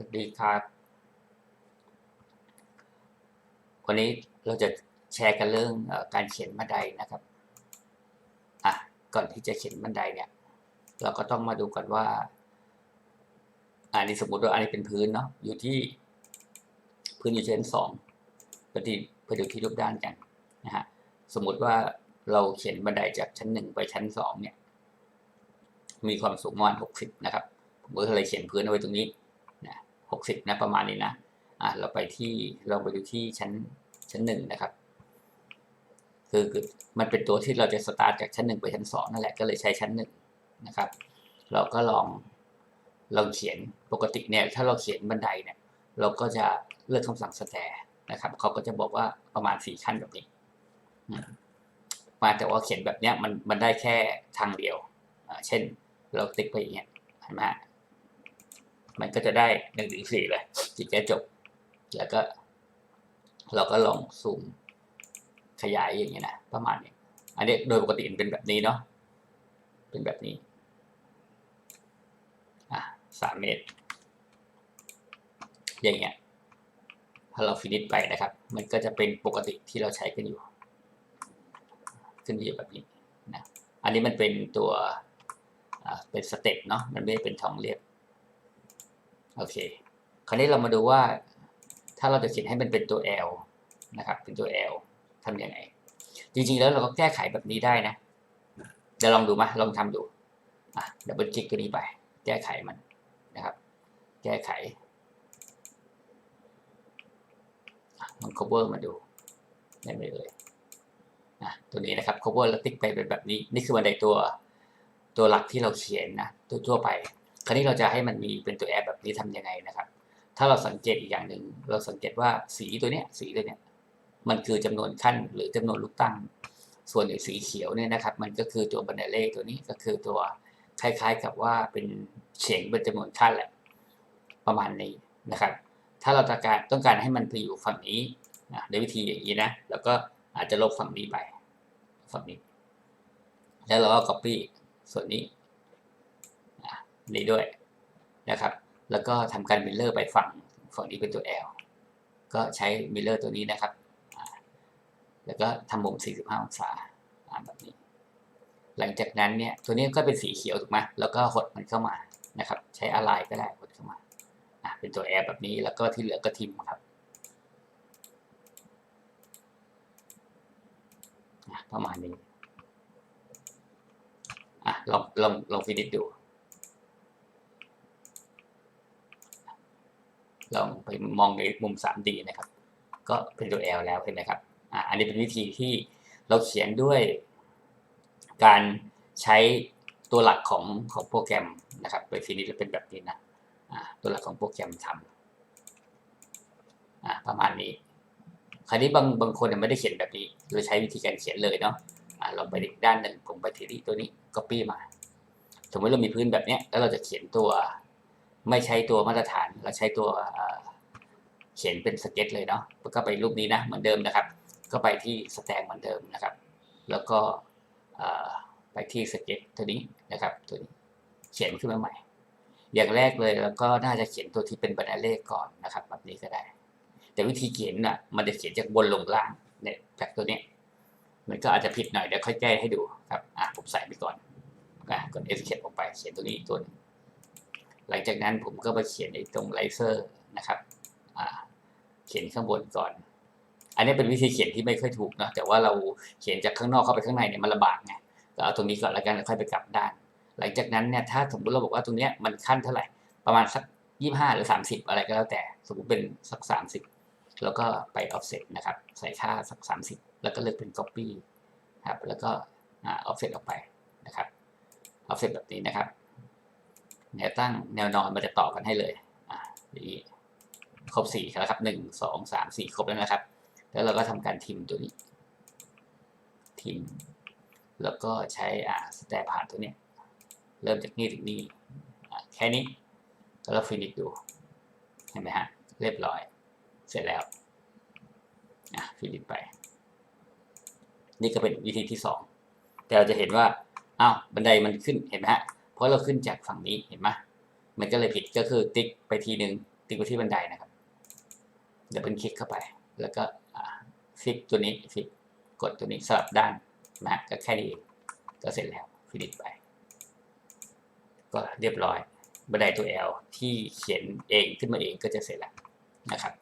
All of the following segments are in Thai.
วัสดีครับ วันนี้เราจะแชร์กันเรื่องอการเขียนบันไดนะครับอะก่อนที่จะเขียนบันไดเนี่ย เราก็ต้องมาดูก่อนว่า อันนี้สมมติว่าอันนี้เป็นพื้นเนาะอยู่ที่พื้นอยู่ชั้นสองปดูไปดูที่รูปด้านกันนะฮะสมมติว่าเราเขียนบันไดจากชั้นหนึ่งไปชั้นสองเนี่ย มีความสูงประมาณหกสิบนะครับผมก็เลยเขียนพื้นเอาไว้ตรงนี้ นะหกสิบนะประมาณนี้นะอะเราไปที่เราไปดูที่ชั้นชั้นหนึ่งนะครับคือคือมันเป็นตัวที่เราจะสตาร์ทจากชั้นหนึ่งไปชั้นสองนั่นแหละก็เลยใช้ชั้นหนึ่งนะครับ เราก็ลองลองเขียนปกติเนี่ยถ้าเราเขียนบันไดเนี่ย เราก็จะเลือกคำสั่งสแตร์นะครับเขาก็จะบอกว่าประมาณสี่ขั้นแบบนี้มาแต่ว่าเขียนแบบเนี้ยมันมันได้แค่ทางเดียว เช่นเราติ๊กไปอย่างเงี้ยเห็นไหม มันก็จะได้หนึ่งถึงสี่เลยจิตแค่จบ แล้วก็ เราก็ลองซูมขยายอย่างเงี้ยนะประมาณนี้อันนี้โดยปกติมันเป็นแบบนี้เนาะเป็นแบบนี้อะสามเมตร อย่างเงี้ยพอเราฟินิชไปนะครับ มันก็จะเป็นปกติที่เราใช้กันอยู่ ขึ้นอยู่แบบนี้นะอันนี้มันเป็นตัวอ่าเป็นสเต็ปเนาะมันไม่ได้เป็นทองเรียบ โอเค คราวนี้เรามาดูว่าถ้าเราจะเขียนให้มันเป็นตัว L นะครับ เป็นตัว L ทำยังไง จริงๆแล้วเราก็แก้ไขแบบนี้ได้นะ เดี๋ยวลองดูมาลองทำดูอะดับเบิลคลิกตัวนี้ไป แก้ไขมันนะครับ แก้ไขอะลอง cover มาดูได้ไหมเอ่ยอะตัวนี้นะครับ cover แล้วติ๊กไปเป็นแบบนี้ นี่คือบันไดตัวตัวหลักที่เราเขียนนะตัวทั่วไป คราวนี้เราจะให้มันมีเป็นตัวแอร์แบบนี้ทำยังไงนะครับ ถ้าเราสังเกตอีกอย่างหนึ่งเราสังเกตว่าสีตัวเนี้ยสีตัวเนี้ยมันคือจำนวนขั้นหรือจำนวนลูกตั้ง ส่วนสีเขียวเนี่ยนะครับ มันก็คือตัวบันไดเลขตัวนี้ก็คือตัวคล้ายๆกับว่าเป็นเฉียงเป็นจำนวนขั้นแหละประมาณนี้นะครับ ถ้าเราต้องการต้องการให้มันไปอยู่ฝั่งนี้นะด้วยวิธีอย่างนี้นะแล้วก็อาจจะลบฝั่งนี้ไปฝั่งนี้ แล้วเราก็ copy ส่วนนี้ นี้ด้วยนะครับ แล้วก็ทำการมิลเลอร์ไปฝั่งฝั่งนี้เป็นตัว L ก็ใช้มิลเลอร์ตัวนี้นะครับ แล้วก็ทำมุม 45 องศาอ่าแบบนี้ หลังจากนั้นเนี่ยตัวนี้ก็เป็นสีเขียวถูกไหมแล้วก็หดมันเข้ามานะครับ ใช้อะไรก็ได้หดเข้ามาเป็นตัว L แบบนี้แล้วก็ที่เหลือก็ทิมครับประมาณนี้อะลองลองลองฟินิชดู ลองไปมองในมุม 3D นะครับ ก็เป็นตัว L แล้วเห็นไหมครับอะอันนี้เป็นวิธีที่เราเขียนด้วยการใช้ตัวหลักของของโปรแกรมนะครับไปฟินิชแล้วเป็นแบบนี้นะอะตัวหลักของโปรแกรมทำอะประมาณนี้คราวนี้บางบางคนไม่ได้เขียนแบบนี้เราใช้วิธีการเขียนเลยเนาะอะลองไปอีกด้านหนึ่งผมไปที่ตัวนี้ copy มา สมมติเรามีพื้นแบบนี้แล้วเราจะเขียนตัว ไม่ใช้ตัวมาตรฐานเราใช้ตัวเขียนเป็นสเก็ตเลยเนาะก็ไปรูปนี้นะเหมือนเดิมนะครับ ก็ไปที่สแตงเหมือนเดิมนะครับ แล้วก็ไปที่สเก็ตตัวนี้นะครับตัวนี้เขียนขึ้นมาใหม่ อย่างแรกเลยแล้วก็น่าจะเขียนตัวที่เป็นบันไดเลขก่อนนะครับ แบบนี้ก็ได้ แต่วิธีเขียนน่ะมันจะเขียนจากบนลงล่างเนี่ยจากตัวเนี้ยมันก็อาจจะผิดหน่อยเดี๋ยวค่อยแก้ให้ดูครับอะผมใส่ไปก่อนอะกด escape ออกไปเขียนตัวนี้อีกตัวนึง หลังจากนั้นผมก็มาเขียนในตรงไลเซอร์นะครับเขียนข้างบนก่อน อันนี้เป็นวิธีเขียนที่ไม่ค่อยถูกนะแต่ว่าเราเขียนจากข้างนอกเข้าไปข้างในเนี่ยมันลำบากไงก็เอาตรงนี้ก่อนแล้วกันแล้วค่อยไปกลับด้าน หลังจากนั้นเนี่ยถ้าสมมติเราบอกว่าตรงเนี้ยมันขั้นเท่าไหร่ประมาณสักยี่ห้าหรือสามสิบอะไรก็แล้วแต่สมมติเป็นสักสามสิบแล้วก็ไป offset นะครับ ใส่ค่าสักสามสิบแล้วก็เลือกเป็น copy ครับแล้วก็อ่า offset ออกไปนะครับ offset แบบนี้นะครับ แนวตั้งแนวนอนมันจะต่อกันให้เลยอ่าดีครบสี่แล้วครับหนึ่งสองสามสี่ครบแล้วนะครับ แล้วเราก็ทำการทิมตัวนี้ทิมแล้วก็ใช้อ่าสแตปผ่านตัวเนี้ยเริ่มจากนี่ถึงนี่แค่นี้แล้วฟินิชดูเห็นไหมฮะเรียบร้อย เสร็จแล้วอะฟินิชไป นี่ก็เป็นวิธีที่สองแต่เราจะเห็นว่าอ้าวบันไดมันขึ้นเห็นไหมฮะ ราะเราขึ้นจากฝั่งนี้เห็นไหมมันก็เลยผิดก็คือติ๊กไปทีหนึ่งติ๊กไปที่บันไดนะครับ เดี๋ยวเป็นคลิกเข้าไป แล้วก็ฟิกตัวนี้ฟิกกดตัวนี้สลับด้านนะก็แค่นี้เองก็เสร็จแล้วฟินิชไป ก็เรียบร้อยบันไดตัว L ที่เขียนเองขึ้นมาเองก็จะเสร็จแล้วนะครับ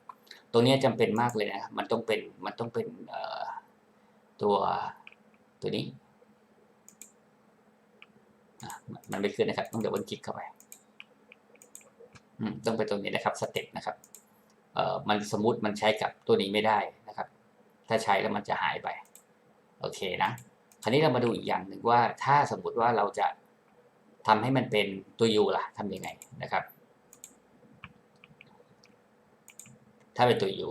ตรงนี้จำเป็นมากเลยนะ มันต้องเป็นมันต้องเป็นตัวตัวนี้ มันไม่ขึ้นนะครับ ต้องเดี๋ยวบนคลิกเข้าไปต้องไปตรงนี้นะครับสเต็ปนะครับเอ่อมันสมมติมันใช้กับตัวนี้ไม่ได้นะครับ ถ้าใช้แล้วมันจะหายไป โอเคนะ คราวนี้เรามาดูอีกอย่างหนึ่งว่า ถ้าสมมติว่าเราจะทำให้มันเป็นตัว U ล่ะทำยังไงนะครับ ถ้าเป็นตัว U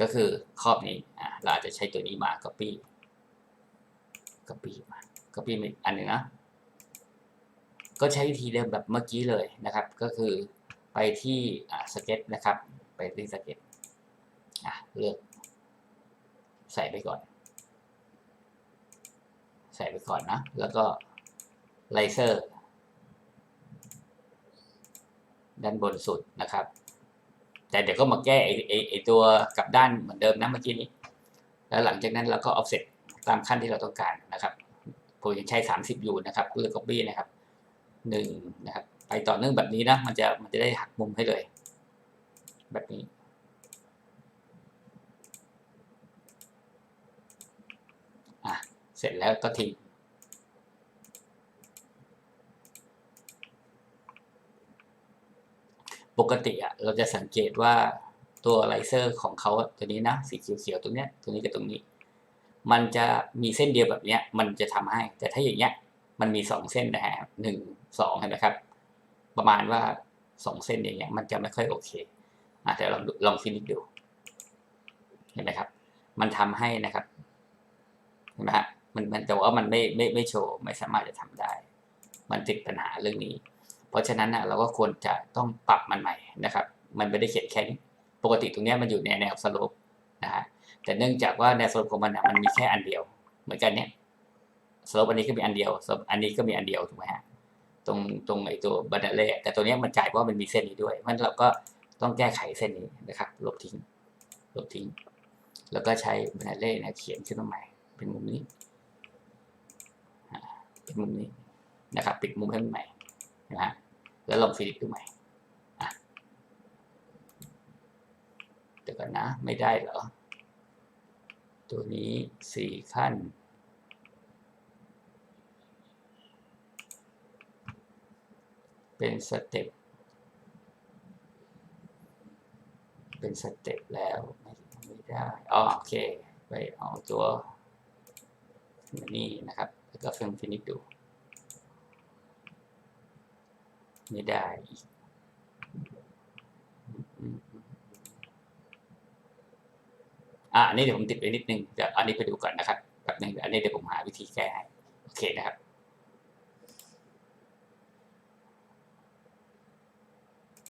ก็คือครอบนี้อะเราอาจจะใช้ตัวนี้มา copy copy มา copy มาอีกอันหนึ่งนะก็ใช้วิธีเดิมแบบเมื่อกี้เลยนะครับ ก็คือไปที่สเก็ตนะครับ ไปที่สเก็ตเลือกใส่ไปก่อน ใส่ไปก่อนนะ แล้วก็ไลเซอร์ด้านบนสุดนะครับ แต่เดี๋ยวก็มาแก้ไอไอไอตัวกลับด้านเหมือนเดิมนะเมื่อกี้นี้ แล้วหลังจากนั้นเราก็ offset ตามขั้นที่เราต้องการนะครับ ผมยังใช้ 30อยู่นะครับเลือก copy นะครับหนึ่งนะครับ ไปต่อเนื่องแบบนี้นะ มันจะมันจะได้หักมุมให้เลย แบบนี้ อะ เสร็จแล้วก็ทิ้งปกติอะเราจะสังเกตว่าตัวไลเซอร์ของเขาตัวนี้นะ สีเขียวๆตรงเนี้ยตรงนี้กับตรงนี้ มันจะมีเส้นเดียวแบบเนี้ย มันจะทำให้ แต่ถ้าอย่างเงี้ย มันมีสองเส้นนะฮะหนึ่งสองเห็นไหมครับ ประมาณว่าสองเส้นอย่างเงี้ย มันจะไม่ค่อยโอเคอะแต่ลองลองฟินิชดูเห็นไหมครับ มันทำให้นะครับเห็นไหมฮะมันมันแต่ว่ามันไม่ไม่ไม่โชว์ไม่สามารถจะทำได้ มันติดปัญหาเรื่องนี้ เพราะฉะนั้นนะเราก็ควรจะต้องปรับมันใหม่นะครับ มันไม่ได้เขียนแค่นี้ ปกติตรงเนี้ยมันอยู่ในแนวสโลปนะฮะ แต่เนื่องจากว่าแนวสโลปของมันนะมันมีแค่อันเดียว เหมือนกันเนี้ยสโลปอันนี้ก็มีอันเดียวสโลปอันนี้ก็มีอันเดียวถูกไหมฮะตรงตรงไอ้ตัวบันไดเล่แต่ตัวเนี้ยมันจ่ายเพราะมันมีเส้นนี้ด้วยมันเราก็ต้องแก้ไขเส้นนี้นะครับ ลบทิ้ง ลบทิ้ง แล้วก็ใช้บันไดเล่เนี่ยเขียนขึ้นมาใหม่ เป็นมุมนี้เป็นมุมนี้นะครับ ปิดมุมให้มันใหม่นะฮะแล้วลองฟิลิปดูใหม่เดี๋ยวกันนะ ไม่ได้เหรอ ตัวนี้สี่ขั้น เป็นสเต็ปเป็นสเต็ปแล้วไม่ได้อ๋อโอเค ไปเอาตัวนี่นะครับ แล้วก็เฟิล์มฟินิชดู ไม่ได้อีก อะอันนี้เดี๋ยวผมติดไปนิดนึงเดี๋ยวอันนี้ไปดูก่อนนะครับแบบนึงอันนี้เดี๋ยวผมหาวิธีแก้ให้โอเคนะครับ